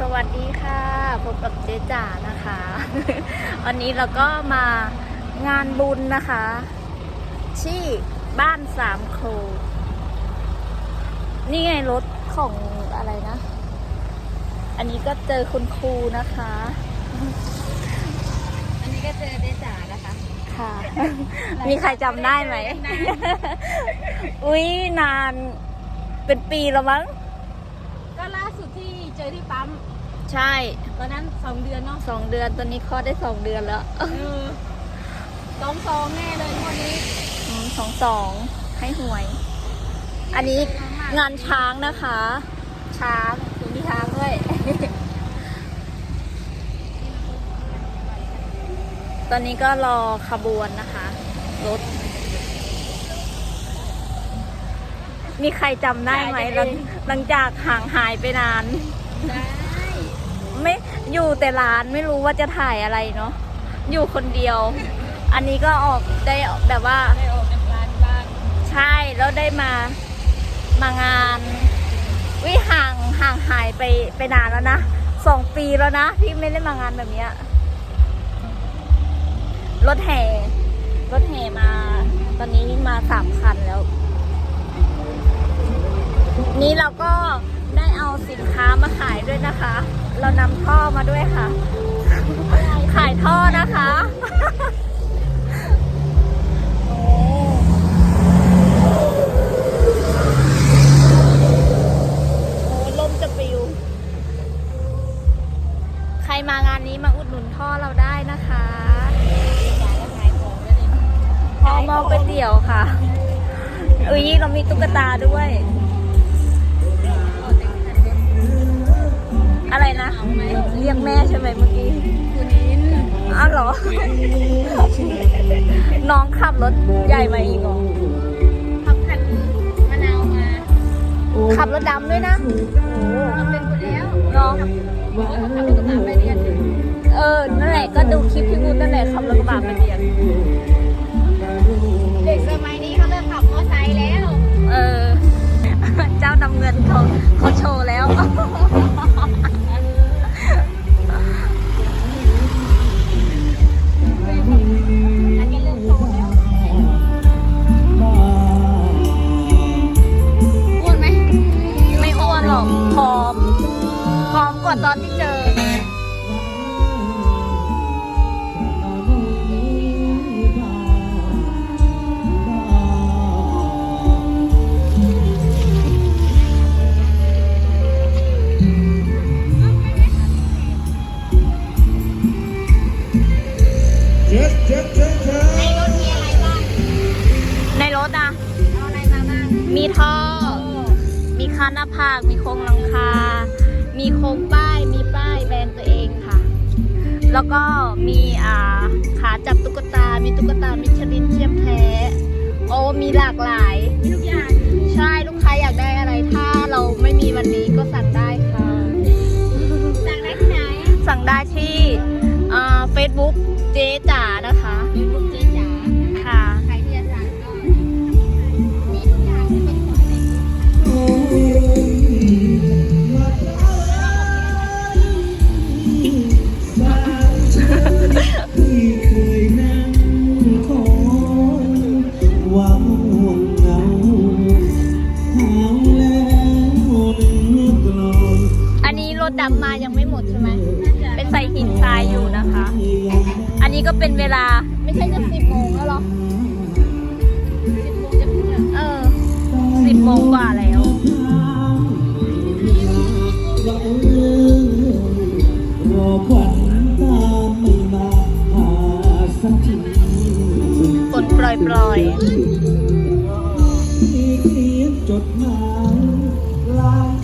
สวัสดีค่ะพบกับเจ๊จ๋านะคะ วันนี้เราก็มางานบุญนะคะ ที่บ้านสามโครูนี่ไงรถของอะไรนะ อันนี้ก็เจอคุณครูนะคะ อันนี้ก็เจอเจ๊จ๋านะคะ ค่ะ มีใครจำได้ไหม อุ้ยนานเป็นปีแล้วมั้งก็ล่าสุดที่ เจอที่ปั๊มใช่ตอนนั้นสองเดือนเนาะสองเดือนตอนนี้คลอดได้สองเดือนแล้วเออสองสองแน่เลยงวันนี้อืมสองสองให้หวย อันนี้งานช้างนะคะ ช้างมีช้างด้วย ตอนนี้ก็รอขบวนนะคะรถมีใครจำได้ไหมหลังหลังจากห่างหายไปนาน ได้ไม่อยู่แต่ร้านไม่รู้ว่าจะถ่ายอะไรเนาะอยู่คนเดียว อันนี้ก็ออกได้แบบว่าได้ออกจากร้านบ้างใช่แล้วได้มามางานวิห่างห่างหายไปไปนานแล้วนะสองปีแล้วนะที่ไม่ได้มางานแบบเนี้ยรถแห่รถแห่มา ตอนนี้มาสามคันแล้ว นี้เราก็ได้เอา สินค้ามาขายด้วยนะคะ เรานำท่อมาด้วยค่ะ ขายท่อนะคะโอ้ลมจะปิวใครมางานนี้มาอุดหนุนท่อเราได้นะคะพอมองเป็นเดี่ยวค่ะอุ้ยเรามีตุ๊กตาด้วย อะไรนะเอาไหมเรียกแม่ใช่ไหมเมื่อกี้คุณนินอ้าวเหรอ น้องขับรถใหญ่มาอีกเหรอขับคันมะนาวมาขับรถดำด้วยนะทำเป็นคนแล้วน้องโอ้ยขับรถกระบะไปเรียน เออ นั่นแหละก็ดูคลิปพี่วุ้นนั่นแหละขับรถกระบะไปเรียน ว่าตอนที่เจอเจ็ดเจ็ดเจ็ดเจ็ดในรถมีอะไรบ้าง ในรถอะเอาอะไรมาบ้างมีท่อ มีคานหน้าผาก มีโครงหลังคา มีโครงป้าย มีป้ายแบรนด์ตัวเองค่ะ แล้วก็มีอ่าขาจับตุ๊กตา มีตุ๊กตามิชลินเทียมแท้ โอ้มีหลากหลายมีทุกอย่าง ใช่ลูกค้าอยากได้อะไร ถ้าเราไม่มีวันนี้ก็สั่งได้ค่ะ สั่งได้ที่ไหน สั่งได้ที่เฟซบุ๊กเจ๊จ๋านะคะมีบุกเจ๊ เคยนั่งคอยหวังห่วงเหงาหาวแล้วนึกกลอยอันนี้รถดำมายังไม่หมดใช่ไหม เป็นใส่หินทรายอยู่นะคะ อันนี้ก็เป็นเวลาไม่ใช่จะสิบโมงแล้วเหรอสิบโมงจะขึ้นแล้วเออสิบโมงกว่าแล้ว ล่อยปล่อยจดหมาย